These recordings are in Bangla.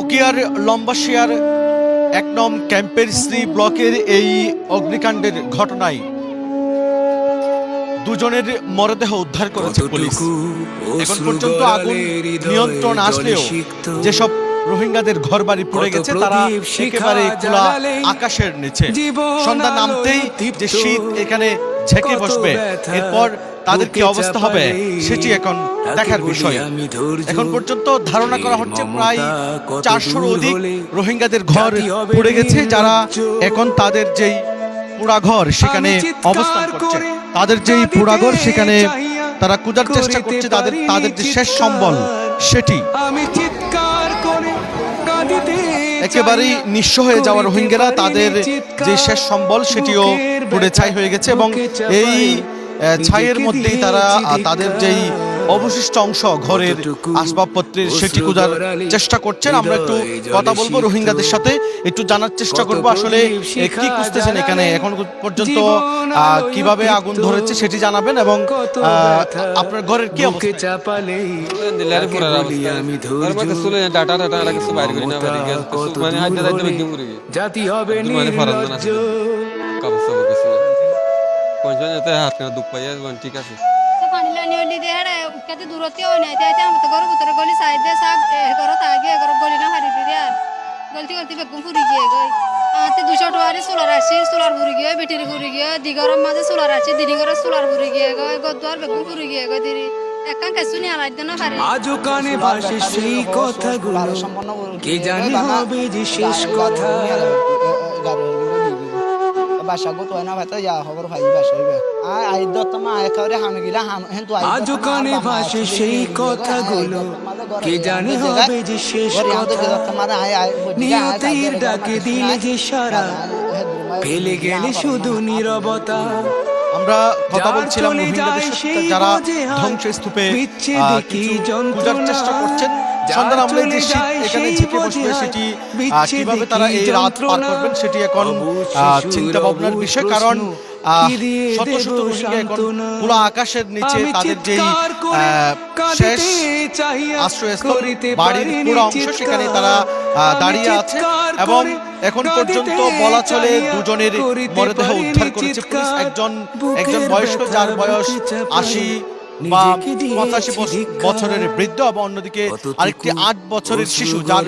উকিয়ার লম্বাশিয়ার এক নম ক্যাম্পের শ্রী ব্লকের এই অগ্নিকাণ্ডের ঘটনায় দুজনের মরদেহ উদ্ধার করেছে পুলিশ। এখন পর্যন্ত আগুন নিয়ন্ত্রণ আসলেও যেসব রোহিঙ্গাদের ঘর বাড়ি পড়ে গেছে তারা একেবারে খোলা আকাশের নিচে। সন্ধ্যা নামতেই যে শীত এখানে ঝেঁকে বসবে। এরপর তাদের কি অবস্থা হবে সেটি এখন দেখার বিষয়। এখন পর্যন্ত ধারণা করা হচ্ছে প্রায় চারশোর অধিক রোহিঙ্গাদের ঘর পড়ে গেছে যারা এখন তাদের যেই পুরাঘর সেখানে অবস্থান করছে। তাদের যেই পুরাঘর সেখানে তারা খোঁজার চেষ্টা করছে তাদের তাদের যে শেষ সম্বল সেটি। একেবারেই নিঃস্ব হয়ে যাওয়া রোহিঙ্গারা তাদের যে শেষ সম্বল সেটিও পুড়ে ছাই হয়ে গেছে এবং এই ছাইয়ের মধ্যেই তারা তাদের যেই অবশিষ্ট অংশ ঘরের আসবাবপত্রের সেটি খোঁজার চেষ্টা করছেন। আমরা একটু কথা বলব রোহিঙ্গাদের সাথে। একটু জানার চেষ্টা করব আসলে কি খুঁজতেছেন এখানে? এখন পর্যন্ত কীভাবে আগুন ধরেছে সেটি জানাবেন এবং আপনার ঘরের কি অবস্থা? মানে জাতি হবে মানে না হাত দুঃখ পাইয়া ঠিক আছে। লানি হলি দে হেড়ে উঠতে দূরত্ব হয় না তাই আমি তো ঘর ভিতরে গলি সাইড দে সাব ঘর তাগে ঘর গলি না হারি দিয়ে আর গলতি গলতি বেগুন ফুরি গিয়ে গই আতে দুশো টাকারি সোলার আসছি সোলার ফুরি গিয়ে বেটির ফুরি গিয়ে দিগরের মাঝে সোলার আসছি দিদি ঘরে সোলার ফুরি গিয়ে গই গদুয়ার বেগুন ফুরি গিয়ে গই দিদি আজও কানে ভাসে সেই কথাগুলো কে জানে হবে যে শেষ কথা বাসা গো তো না ভাতা যা খবর ভাই বাসা হইবে। আই আই দত মা একারে হামে গিলা হাম হেন তো আজও কানে ভাসে সেই কথাগুলো। কে জানে হবে যে শেষ কথা। নিয়তির ডাকে দিলে যে সারা। ফেলে গেলে শুধু নীরবতা। আমরা কথা বলছিলাম রোহিঙ্গাদের সাথে যারা ধ্বংসস্তূপে কিছু। চেষ্টা করছেন। সন্ধ্যা নামলে যে শীত এখানে ঝেঁকে বসবে সেটি কীভাবে তারা এই রাত পার করবেন সেটি এখন চিন্তা ভাবনার বিষয় কারণ শত শত রোহিঙ্গা এখন? খোলা আকাশের নিচে তাদের যেই শেষ আশ্রয়স্থল বাড়ির পুরো অংশ সেখানে তারা দাঁড়িয়ে আছে এবং এখন পর্যন্ত বলা চলে দুজনের মরদেহ উদ্ধার করেছে পুলিশ। একজন একজন বয়স্ক যার বয়স আশি বা নিজেকে পঁচাশি বছরের বৃদ্ধ এবং অন্যদিকে আরেকটি আট বছরের শিশু যার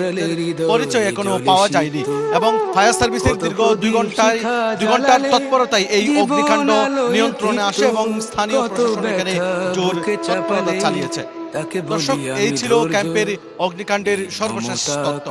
পরিচয় এখনও পাওয়া যায়নি। এবং ফায়ার সার্ভিসের দীর্ঘ দুই ঘন্টায় দুই ঘণ্টার তৎপরতায় এই অগ্নিকাণ্ড নিয়ন্ত্রণে আসে এবং স্থানীয় প্রশাসন এখানে জোর তৎপরতা চালিয়েছে। দর্শক এই ছিল ক্যাম্পের অগ্নিকাণ্ডের সর্বশেষ তথ্য